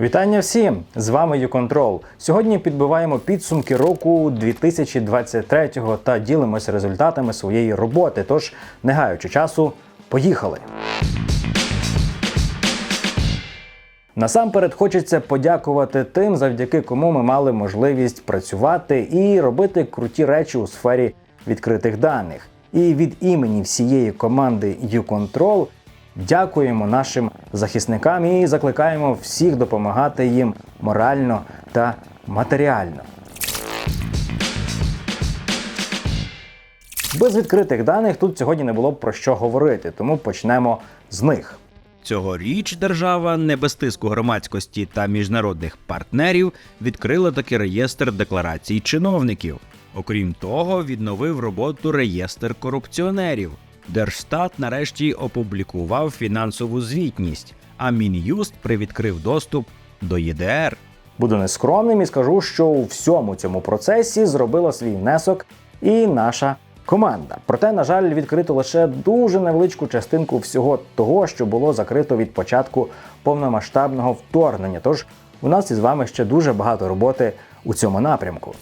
Вітання всім! З вами YouControl. Сьогодні підбиваємо підсумки року 2023 та ділимося результатами своєї роботи. Тож, не гаючи часу, поїхали! Насамперед хочеться подякувати тим, завдяки кому ми мали можливість працювати і робити круті речі у сфері відкритих даних. І від імені всієї команди YouControl дякуємо нашим захисникам і закликаємо всіх допомагати їм морально та матеріально. Без відкритих даних тут сьогодні не було б про що говорити, тому почнемо з них. Цьогоріч держава не без тиску громадськості та міжнародних партнерів відкрила таки реєстр декларацій чиновників. Окрім того, відновив роботу реєстр корупціонерів. Держстат нарешті опублікував фінансову звітність, а Мін'юст привідкрив доступ до ЄДР. Буду нескромним і скажу, що у всьому цьому процесі зробила свій внесок і наша команда. Проте, на жаль, відкрито лише дуже невеличку частинку всього того, що було закрито від початку повномасштабного вторгнення. Тож у нас із вами ще дуже багато роботи у цьому напрямку.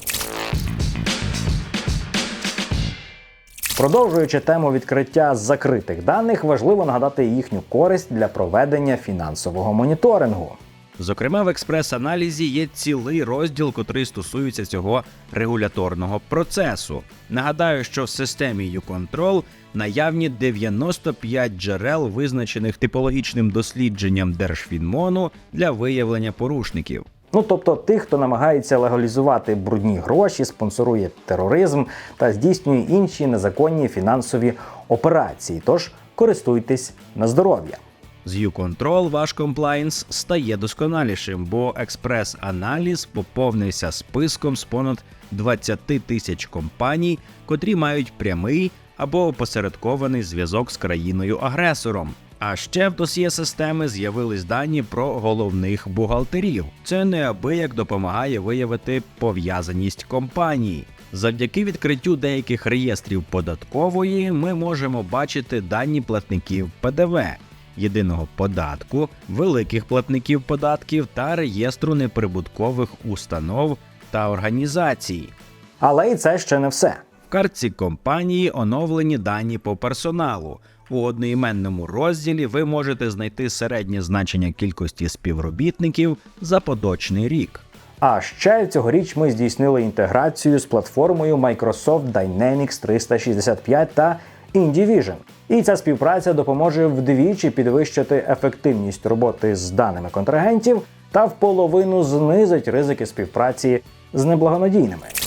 Продовжуючи тему відкриття закритих даних, важливо нагадати їхню користь для проведення фінансового моніторингу. Зокрема, в експрес-аналізі є цілий розділ, котрий стосується цього регуляторного процесу. Нагадаю, що в системі YouControl наявні 95 джерел, визначених типологічним дослідженням Держфінмону для виявлення порушників. Ну тобто тих, хто намагається легалізувати брудні гроші, спонсорує тероризм та здійснює інші незаконні фінансові операції. Тож користуйтесь на здоров'я. З YouControl ваш комплаєнс стає досконалішим, бо експрес-аналіз поповнився списком з понад 20 тисяч компаній, котрі мають прямий або опосередкований зв'язок з країною-агресором. А ще в досьє системи з'явились дані про головних бухгалтерів. Це неабияк допомагає виявити пов'язаність компаній. Завдяки відкриттю деяких реєстрів податкової ми можемо бачити дані платників ПДВ, єдиного податку, великих платників податків та реєстру неприбуткових установ та організацій. Але і це ще не все. В картці компанії оновлені дані по персоналу. У одноіменному розділі ви можете знайти середнє значення кількості співробітників за поточний рік. А ще цьогоріч ми здійснили інтеграцію з платформою Microsoft Dynamics 365 та InDivision. І ця співпраця допоможе вдвічі підвищити ефективність роботи з даними контрагентів та вполовину знизить ризики співпраці з неблагонадійними.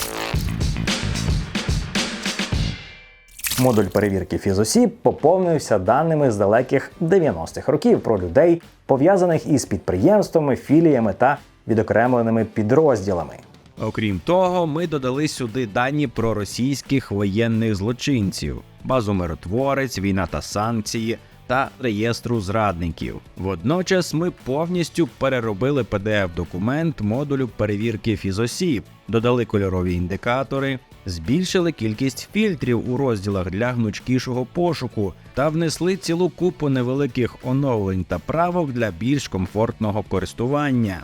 Модуль перевірки фізосіб поповнився даними з далеких 90-х років про людей, пов'язаних із підприємствами, філіями та відокремленими підрозділами. Окрім того, ми додали сюди дані про російських воєнних злочинців, базу миротворець, війна та санкції та реєстру зрадників. Водночас ми повністю переробили pdf документ модулю перевірки фізосіб, додали кольорові індикатори, збільшили кількість фільтрів у розділах для гнучкішого пошуку та внесли цілу купу невеликих оновлень та правок для більш комфортного користування.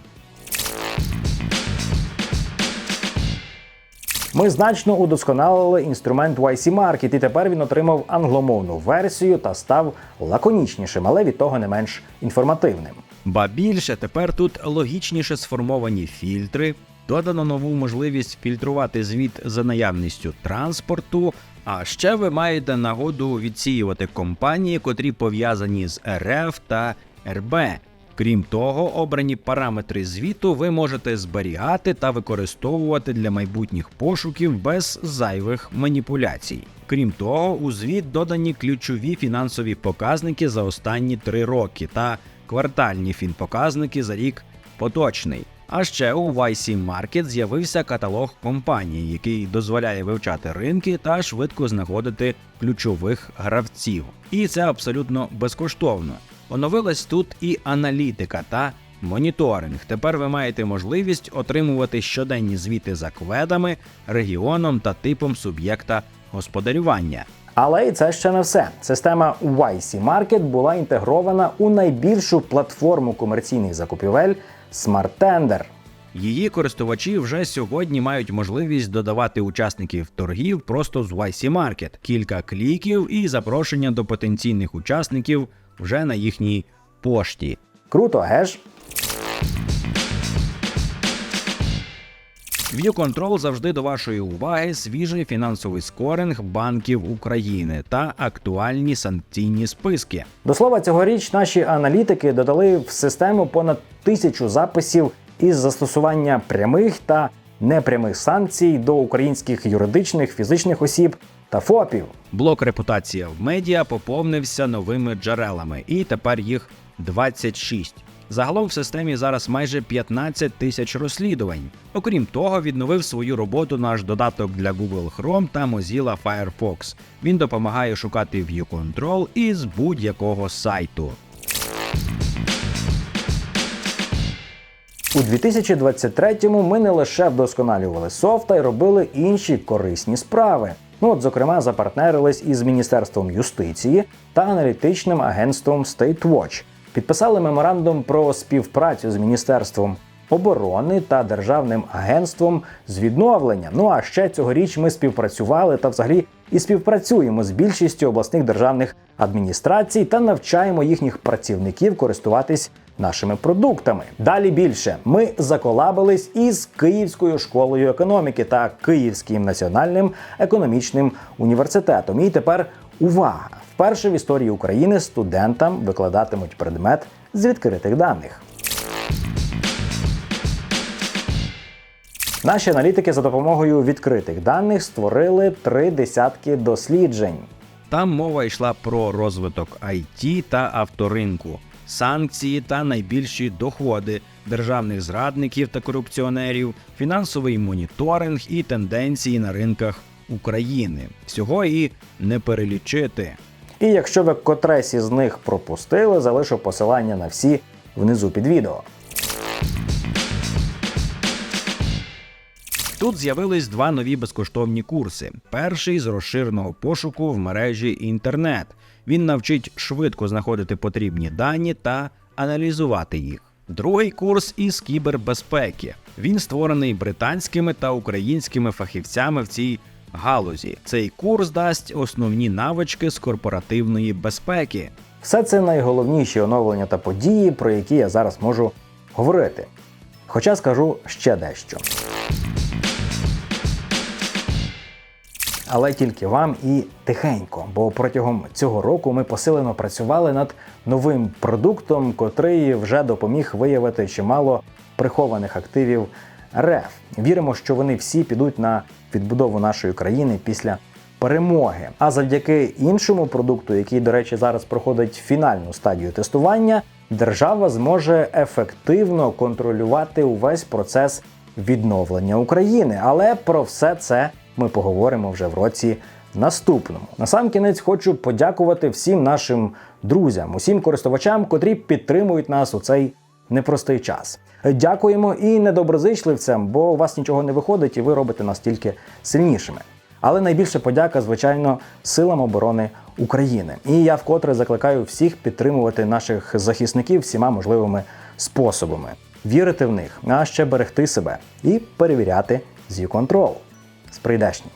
Ми значно удосконалили інструмент YC Market, і тепер він отримав англомовну версію та став лаконічнішим, але від того не менш інформативним. Ба більше тепер тут логічніше сформовані фільтри, додано нову можливість фільтрувати звіт за наявністю транспорту. А ще ви маєте нагоду відсіювати компанії, котрі пов'язані з РФ та РБ. Крім того, обрані параметри звіту ви можете зберігати та використовувати для майбутніх пошуків без зайвих маніпуляцій. Крім того, у звіт додані ключові фінансові показники за останні три роки та квартальні фінпоказники за рік поточний. А ще у YC Market з'явився каталог компаній, який дозволяє вивчати ринки та швидко знаходити ключових гравців. І це абсолютно безкоштовно. Оновилась тут і аналітика та моніторинг. Тепер ви маєте можливість отримувати щоденні звіти за кведами, регіоном та типом суб'єкта господарювання. Але і це ще не все. Система YC Market була інтегрована у найбільшу платформу комерційних закупівель Smart Tender. Її користувачі вже сьогодні мають можливість додавати учасників торгів просто з YC Market, кілька кліків і запрошення до потенційних учасників вже на їхній пошті. Круто, геш? ViewControl завжди до вашої уваги свіжий фінансовий скоринг банків України та актуальні санкційні списки. До слова, цьогоріч наші аналітики додали в систему понад тисячу записів із застосування прямих та непрямих санкцій до українських юридичних фізичних осіб та ФОПів. Блок репутація в медіа поповнився новими джерелами, і тепер їх 26. Загалом в системі зараз майже 15 тисяч розслідувань. Окрім того, відновив свою роботу наш додаток для Google Chrome та Mozilla Firefox. Він допомагає шукати ViewControl із будь-якого сайту. У 2023-му ми не лише вдосконалювали софт, а й робили інші корисні справи. Ну от, зокрема, запартнерились із Міністерством юстиції та аналітичним агентством StateWatch. Підписали меморандум про співпрацю з Міністерством оборони та Державним агентством з відновлення. Ну а ще цьогоріч ми співпрацювали та взагалі і співпрацюємо з більшістю обласних державних адміністрацій та навчаємо їхніх працівників користуватись нашими продуктами. Далі більше ми заколабились із Київською школою економіки та Київським національним економічним університетом. І тепер увага! Вперше в історії України студентам викладатимуть предмет з відкритих даних. Наші аналітики за допомогою відкритих даних створили три десятки досліджень. Там мова йшла про розвиток IT та авторинку, санкції та найбільші доходи державних зрадників та корупціонерів, фінансовий моніторинг і тенденції на ринках України. Всього і не перелічити. І якщо ви котресь із них пропустили, залишу посилання на всі внизу під відео. Тут з'явились два нові безкоштовні курси. Перший з розширеного пошуку в мережі інтернет. Він навчить швидко знаходити потрібні дані та аналізувати їх. Другий курс із кібербезпеки. Він створений британськими та українськими фахівцями в цій галузі. Цей курс дасть основні навички з корпоративної безпеки. Все це найголовніші оновлення та події, про які я зараз можу говорити. Хоча скажу ще дещо. Але тільки вам і тихенько, бо протягом цього року ми посилено працювали над новим продуктом, котрий вже допоміг виявити чимало прихованих активів РФ. Віримо, що вони всі підуть на відбудову нашої країни після перемоги. А завдяки іншому продукту, який, до речі, зараз проходить фінальну стадію тестування, держава зможе ефективно контролювати увесь процес відновлення України. Але про все це ми поговоримо вже в році наступному. На сам кінець хочу подякувати всім нашим друзям, усім користувачам, котрі підтримують нас у цей непростий час. Дякуємо і недоброзичливцям, бо у вас нічого не виходить, і ви робите нас тільки сильнішими. Але найбільше подяка, звичайно, силам оборони України. І я вкотре закликаю всіх підтримувати наших захисників всіма можливими способами, вірити в них, а ще берегти себе і перевіряти з control з прийдешнім.